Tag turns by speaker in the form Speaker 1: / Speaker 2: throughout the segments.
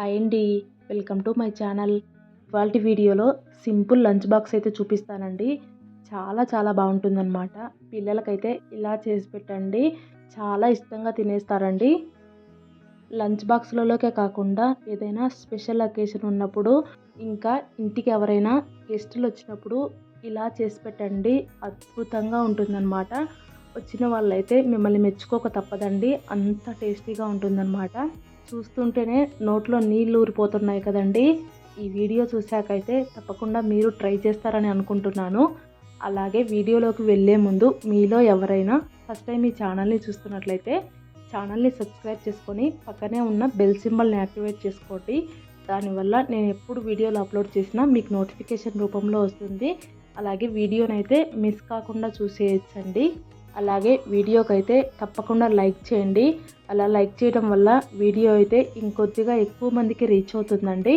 Speaker 1: Hi అండి. Welcome to my channel. ఇవాళ వీడియోలో సింపుల్ లంచ్ బాక్స్ అయితే చూపిస్తానండి. చాలా చాలా బాగుంటుందన్నమాట. పిల్లలకైతే ఇలా చేసి పెట్టండి. చాలా ఇష్టంగా తినేస్తారండి. లంచ్ బాక్స్లలోకే కాకుండా ఏదైనా స్పెషల్ అకేషన్ ఉన్నప్పుడు ఇంకా ఇంటికి ఎవరైనా గెస్టులు వచ్చినప్పుడు ఇలా చేసి పెట్టండి. అద్భుతంగా ఉంటుందన్నమాట. వచ్చిన వాళ్ళైతే మిమ్మల్ని మెచ్చుకోక తప్పదండి. అంత టేస్టీగా ఉంటుందన్నమాట. చూస్తుంటేనే నోట్లో నీళ్ళు ఊరిపోతున్నాయి కదండి. ఈ వీడియో చూశాకైతే తప్పకుండా మీరు ట్రై చేస్తారని అనుకుంటున్నాను. అలాగే వీడియోలోకి వెళ్ళే ముందు మీలో ఎవరైనా ఫస్ట్ టైం ఈ ఛానల్ని చూస్తున్నట్లయితే ఛానల్ని సబ్స్క్రైబ్ చేసుకొని పక్కనే ఉన్న బెల్ సింబల్ని యాక్టివేట్ చేసుకోండి. దానివల్ల నేను ఎప్పుడు వీడియోలు అప్లోడ్ చేసినా మీకు నోటిఫికేషన్ రూపంలో వస్తుంది. అలాగే వీడియోనైతే మిస్ కాకుండా చూసేయచ్చండి. అలాగే వీడియోకి అయితే తప్పకుండా లైక్ చేయండి. అలా లైక్ చేయడం వల్ల వీడియో అయితే ఇంకొద్దిగా ఎక్కువ మందికి రీచ్ అవుతుందండి.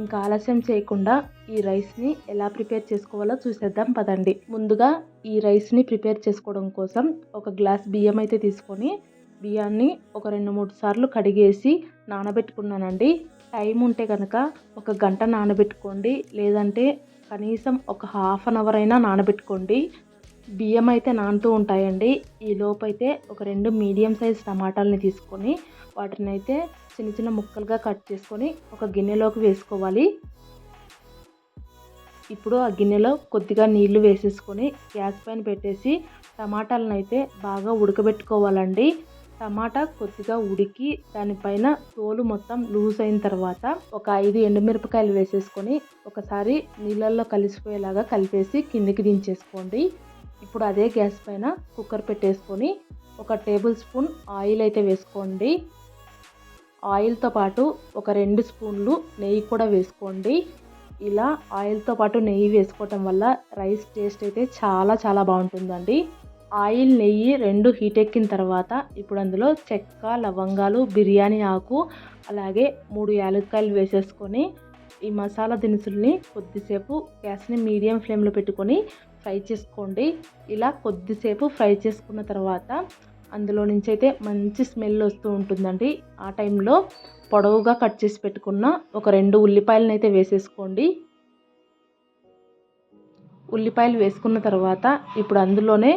Speaker 1: ఇంకా ఆలస్యం చేయకుండా ఈ రైస్ని ఎలా ప్రిపేర్ చేసుకోవాలో చూసేద్దాం పదండి. ముందుగా ఈ రైస్ని ప్రిపేర్ చేసుకోవడం కోసం ఒక గ్లాస్ బియ్యం అయితే తీసుకొని బియ్యాన్ని ఒక రెండు మూడు సార్లు కడిగేసి నానబెట్టుకున్నానండి. టైం ఉంటే కనుక ఒక గంట నానబెట్టుకోండి. లేదంటే కనీసం ఒక హాఫ్ అన్ అవర్ అయినా నానబెట్టుకోండి. బియ్యం అయితే నానుతూ ఉంటాయండి. ఈ లోపైతే అయితే ఒక రెండు మీడియం సైజ్ టమాటాలని తీసుకొని వాటిని అయితే చిన్న చిన్న ముక్కలుగా కట్ చేసుకొని ఒక గిన్నెలోకి వేసుకోవాలి. ఇప్పుడు ఆ గిన్నెలో కొద్దిగా నీళ్ళు వేసేసుకొని గ్యాస్ పైన పెట్టేసి టమాటాలను అయితే బాగా ఉడకబెట్టుకోవాలండి. టమాటా కొద్దిగా ఉడికి దానిపైన తోలు మొత్తం లూజ్ అయిన తర్వాత ఒక ఐదు ఎండుమిరపకాయలు వేసేసుకొని ఒకసారి నీళ్ళల్లో కలిసిపోయేలాగా కలిపేసి కిందికి దించేసుకోండి. ఇప్పుడు అదే గ్యాస్ పైన కుక్కర్ పెట్టేసుకొని ఒక టేబుల్ స్పూన్ ఆయిల్ అయితే వేసుకోండి. ఆయిల్తో పాటు ఒక రెండు స్పూన్లు నెయ్యి కూడా వేసుకోండి. ఇలా ఆయిల్తో పాటు నెయ్యి వేసుకోవటం వల్ల రైస్ టేస్ట్ అయితే చాలా చాలా బాగుంటుందండి. ఆయిల్ నెయ్యి రెండు హీట్ ఎక్కిన తర్వాత ఇప్పుడు అందులో చెక్క లవంగాలు బిర్యానీ ఆకు అలాగే మూడు యాలక్కాయలు వేసేసుకొని ఈ మసాలా దినుసుల్ని కొద్దిసేపు గ్యాస్ని మీడియం ఫ్లేమ్లో పెట్టుకొని ఫ్రై చేసుకోండి. ఇలా కొద్దిసేపు ఫ్రై చేసుకున్న తర్వాత అందులో నుంచి అయితే మంచి స్మెల్ వస్తూ ఉంటుందండి. ఆ టైంలో పొడవుగా కట్ చేసి పెట్టుకున్న ఒక రెండు ఉల్లిపాయలను అయితే వేసేసుకోండి. ఉల్లిపాయలు వేసుకున్న తర్వాత ఇప్పుడు అందులోనే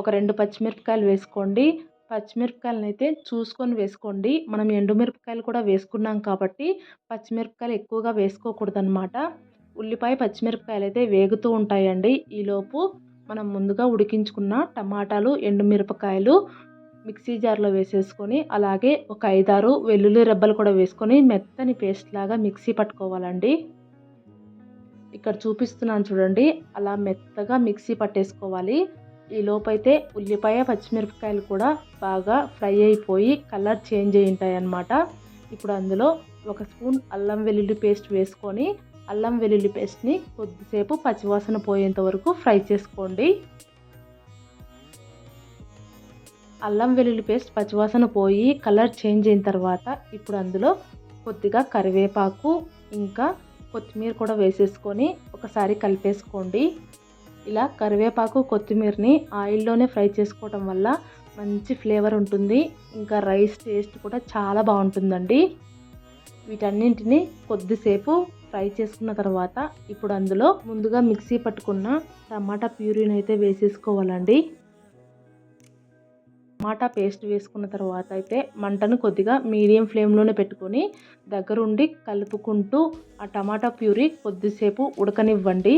Speaker 1: ఒక రెండు పచ్చిమిరపకాయలు వేసుకోండి. పచ్చిమిరపకాయలను అయితే చూసుకొని వేసుకోండి. మనం ఎండుమిరపకాయలు కూడా వేసుకున్నాం కాబట్టి పచ్చిమిరపకాయలు ఎక్కువగా వేసుకోకూడదు అనమాట ఉల్లిపాయ పచ్చిమిరపకాయలు అయితే వేగుతూ ఉంటాయండి. ఈలోపు మనం ముందుగా ఉడికించుకున్న టమాటాలు ఎండుమిరపకాయలు మిక్సీ జార్లో వేసేసుకొని అలాగే ఒక ఐదారు వెల్లుల్లి రెబ్బలు కూడా వేసుకొని మెత్తని పేస్ట్ లాగా మిక్సీ పట్టుకోవాలండి. ఇక్కడ చూపిస్తున్నాను చూడండి అలా మెత్తగా మిక్సీ పట్టేసుకోవాలి. ఈ లోపైతే ఉల్లిపాయ పచ్చిమిరపకాయలు కూడా బాగా ఫ్రై అయిపోయి కలర్ చేంజ్ అయి ఉంటాయి అన్నమాట ఇప్పుడు అందులో ఒక స్పూన్ అల్లం వెల్లుల్లి పేస్ట్ వేసుకొని అల్లం వెల్లుల్లి పేస్ట్ని కొద్దిసేపు పచ్చివాసన పోయేంత వరకు ఫ్రై చేసుకోండి. అల్లం వెల్లుల్లి పేస్ట్ పచ్చివాసన పోయి కలర్ చేంజ్ అయిన తర్వాత ఇప్పుడు అందులో కొద్దిగా కరివేపాకు ఇంకా కొత్తిమీర కూడా వేసేసుకొని ఒకసారి కలిపేసుకోండి. ఇలా కరివేపాకు కొత్తిమీరని ఆయిల్లోనే ఫ్రై చేసుకోవటం వల్ల మంచి ఫ్లేవర్ ఉంటుంది. ఇంకా రైస్ టేస్ట్ కూడా చాలా బాగుంటుందండి. వీటన్నింటిని కొద్దిసేపు ఫ్రై చేసుకున్న తర్వాత ఇప్పుడు అందులో ముందుగా మిక్సీ పట్టుకున్న టమాటా ప్యూరీని అయితే వేసేసుకోవాలండి. టమాటా పేస్ట్ వేసుకున్న తర్వాత అయితే మంటను కొద్దిగా మీడియం ఫ్లేమ్లోనే పెట్టుకొని దగ్గరుండి కలుపుకుంటూ ఆ టమాటా ప్యూరీ కొద్దిసేపు ఉడకనివ్వండి.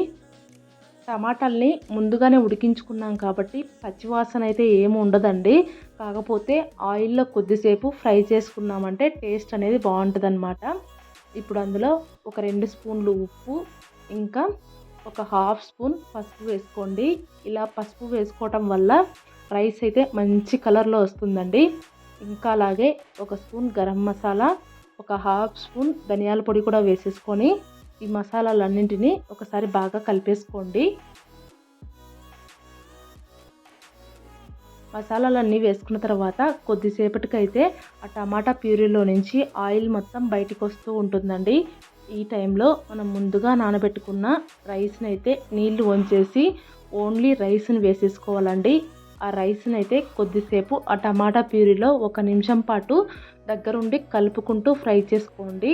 Speaker 1: టమాటాల్ని ముందుగానే ఉడికించుకున్నాం కాబట్టి పచ్చివాసన అయితే ఏమి ఉండదండి. కాకపోతే ఆయిల్లో కొద్దిసేపు ఫ్రై చేసుకున్నామంటే టేస్ట్ అనేది బాగుంటుంది ఇప్పుడు అందులో ఒక రెండు స్పూన్లు ఉప్పు ఇంకా ఒక హాఫ్ స్పూన్ పసుపు వేసుకోండి. ఇలా పసుపు వేసుకోవటం వల్ల రైస్ అయితే మంచి కలర్లో వస్తుందండి. ఇంకా అలాగే ఒక స్పూన్ గరం మసాలా ఒక హాఫ్ స్పూన్ ధనియాల పొడి కూడా వేసేసుకొని ఈ మసాలాలన్నింటినీ ఒకసారి బాగా కలిపేసుకోండి. మసాలాలన్నీ వేసుకున్న తర్వాత కొద్దిసేపటికైతే ఆ టమాటా ప్యూరీలో నుంచి ఆయిల్ మొత్తం బయటకు వస్తూ ఉంటుందండి. ఈ టైంలో మనం ముందుగా నానబెట్టుకున్న రైస్ని అయితే నీళ్ళు వంచేసి ఓన్లీ రైస్ని వేసేసుకోవాలండి. ఆ రైస్ని అయితే కొద్దిసేపు ఆ టమాటా ప్యూరీలో ఒక నిమిషం పాటు దగ్గరుండి కలుపుకుంటూ ఫ్రై చేసుకోండి.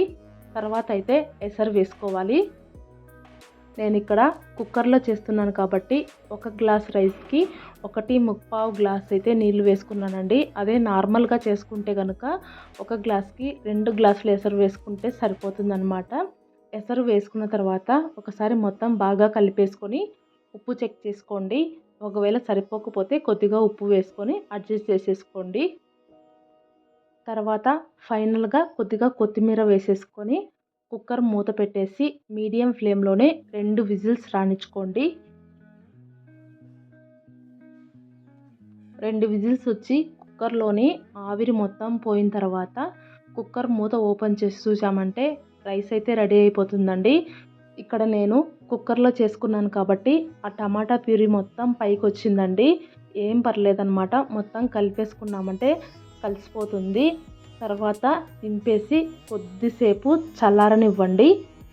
Speaker 1: తర్వాత అయితే ఎసరు వేసుకోవాలి. నేను ఇక్కడ కుక్కర్లో చేస్తున్నాను కాబట్టి ఒక గ్లాస్ రైస్కి ఒకటి ముప్పావు గ్లాస్ అయితే నీళ్ళు వేసుకున్నానండి. అదే నార్మల్గా చేసుకుంటే కనుక ఒక గ్లాస్కి రెండు గ్లాసులు ఎసరు వేసుకుంటే సరిపోతుందన్నమాట. ఎసరు వేసుకున్న తర్వాత ఒకసారి మొత్తం బాగా కలిపేసుకొని ఉప్పు చెక్ చేసుకోండి. ఒకవేళ సరిపోకపోతే కొద్దిగా ఉప్పు వేసుకొని అడ్జస్ట్ చేసేసుకోండి. తర్వాత ఫైనల్గా కొద్దిగా కొత్తిమీర వేసేసుకొని కుక్కర్ మూత పెట్టేసి మీడియం ఫ్లేమ్లోనే రెండు విజిల్స్ రాణించుకోండి. రెండు విజిల్స్ వచ్చి కుక్కర్లోని ఆవిరి మొత్తం పోయిన తర్వాత కుక్కర్ మూత ఓపెన్ చేసి చూసామంటే రైస్ అయితే రెడీ అయిపోతుందండి. ఇక్కడ నేను కుక్కర్లో చేసుకున్నాను కాబట్టి ఆ టమాటా ప్యూరీ మొత్తం పైకి వచ్చిందండి. ఏం పర్లేదన్నమాట మొత్తం కలిపేసుకున్నామంటే కలిసిపోతుంది. తర్వాత దింపేసి కొద్దిసేపు చల్లారనివ్వండి.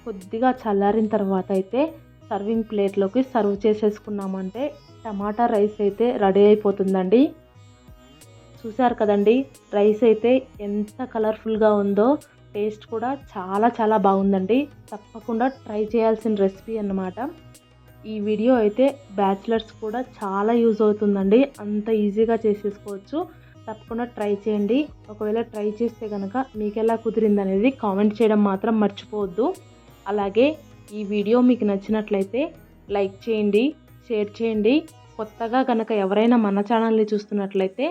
Speaker 1: కొద్దిగా చల్లారిన తర్వాత అయితే సర్వింగ్ ప్లేట్లోకి సర్వ్ చేసేసుకున్నామంటే టమాటా రైస్ అయితే రెడీ అయిపోతుందండి. చూసారు కదండి రైస్ అయితే ఎంత కలర్ఫుల్గా ఉందో టేస్ట్ కూడా చాలా చాలా బాగుందండి. తప్పకుండా ట్రై చేయాల్సిన రెసిపీ అన్నమాట. ఈ వీడియో అయితే బ్యాచిలర్స్ కూడా చాలా యూజ్ అవుతుందండి. అంత ఈజీగా చేసేసుకోవచ్చు. తప్పకుండా ట్రై చేయండి. ఒకవేళ ట్రై చేస్తే కనుక మీకు ఎలా కుదిరింది అనేది కామెంట్ చేయడం మాత్రం మర్చిపోవద్దు. అలాగే ఈ వీడియో మీకు నచ్చినట్లయితే లైక్ చేయండి షేర్ చేయండి. కొత్తగా కనుక ఎవరైనా మన ఛానల్ని చూస్తున్నట్లయితే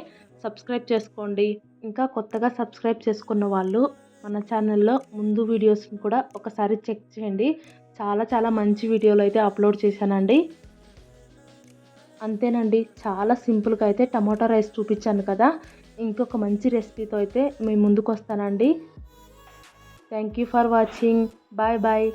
Speaker 1: సబ్స్క్రైబ్ చేసుకోండి. ఇంకా కొత్తగా సబ్స్క్రైబ్ చేసుకున్న వాళ్ళు మన ఛానల్లో ముందు వీడియోస్ని కూడా ఒకసారి చెక్ చేయండి. చాలా చాలా మంచి వీడియోలు అయితే అప్లోడ్ చేశానండి. అంతేనండి చాలా సింపుల్గా అయితే టమాటో రైస్ చూపించాను కదా. ఇంకొక మంచి రెసిపీతో అయితే మేము ముందుకు వస్తానండి thank you for watching. Bye bye.